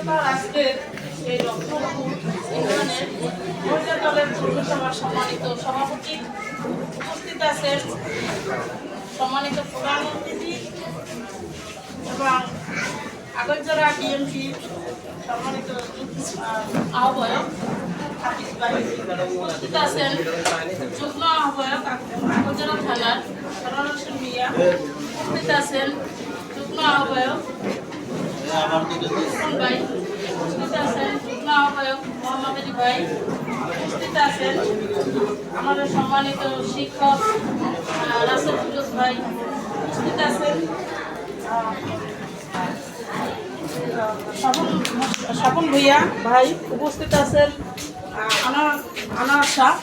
তার আজকের এই রক্তপুর ইউনিয়নের দলের পৌরসভার সম্মানিত সভাপতি উপস্থিত আছেন সম্মানিত প্রধান অতিথি এবং আগরজোড়া বিএমপি সম্মানিত আহ, আহ্বায়ক উপস্থিত আছেন যুগ্ম আহ্বায়ক আগরজোড়া থানার সরল মিয়া উপস্থিত আছেন যুগ্ম আহ্বায়ক ভাই উপস্থিত আছেন যুগ্ম আহ্বায়ক মোহাম্মদ আলী ভাই উপস্থিত আছেন। আমাদের সম্মানিত শিক্ষক রাসেল ফিরোজ ভাই উপস্থিত আছেন। স্বপন স্বপন ভূঁইয়া ভাই উপস্থিত আছেন। আনা আনার শাহ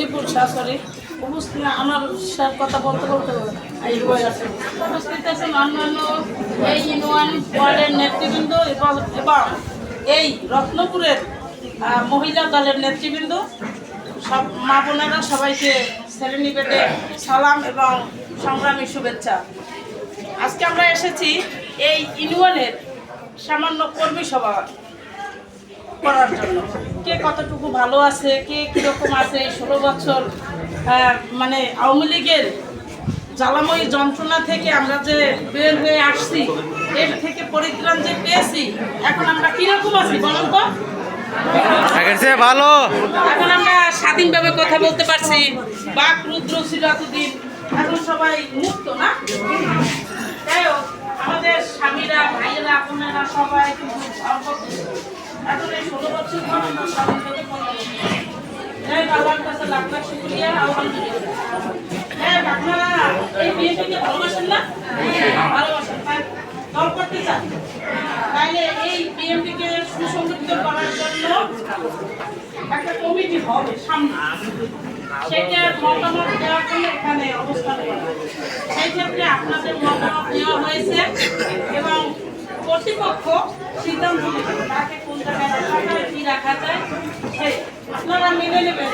রিপুর শাহ সরি আনার শাহ কথা বলতে বলতে এই অন্যান্য এই নেতৃবৃন্দ এবং এবং এই রত্নপুরের মহিলা দলের নেতৃবৃন্দ। সব মা বোনেরা সবাইকে সেরেনিবেটে সালাম এবং সংগ্রামী শুভেচ্ছা। আজকে আমরা এসেছি এই ইউনিয়নের সামান্য কর্মী সভা করার জন্য। কে কতটুকু ভালো আছে কে কীরকম আছে এই ষোলো বছর মানে আওয়ামী লীগের জ্বালাময়ী যন্ত্রণা থেকে আমরা যে বের হয়ে আসছি এর থেকে পরিত্রাণ যে পেয়েছি এখন আমরা কীরকম আছি বলুন তো? ভালো। এখন আমরা স্বাধীনভাবে কথা বলতে পারছি। বাক রুদ্র ছিল এতদিন। এখন সবাই মুক্ত না? এখন ষোলো বছর হোক, আল্লাহর কাছে লাখ লাখ শুক্রিয়া যাই আপনারা এই বিএনপিকে ভালোবাসেন না? ভালোবাসেন তাই দল করতে চান। তাইলে এই বিএনপিকে সুসংগঠিত করার জন্য একটা কমিটি হবে সামনে। সেটার মতামত দেওয়ার জন্য এখানে সেই ক্ষেত্রে আপনাদের মতামত নেওয়া হয়েছে। কর্তৃপক্ষ সিদ্ধান্ত নেবে তাকে কোন জায়গায় রাখা কি রাখা যায় আপনারা মেনে নেবেন।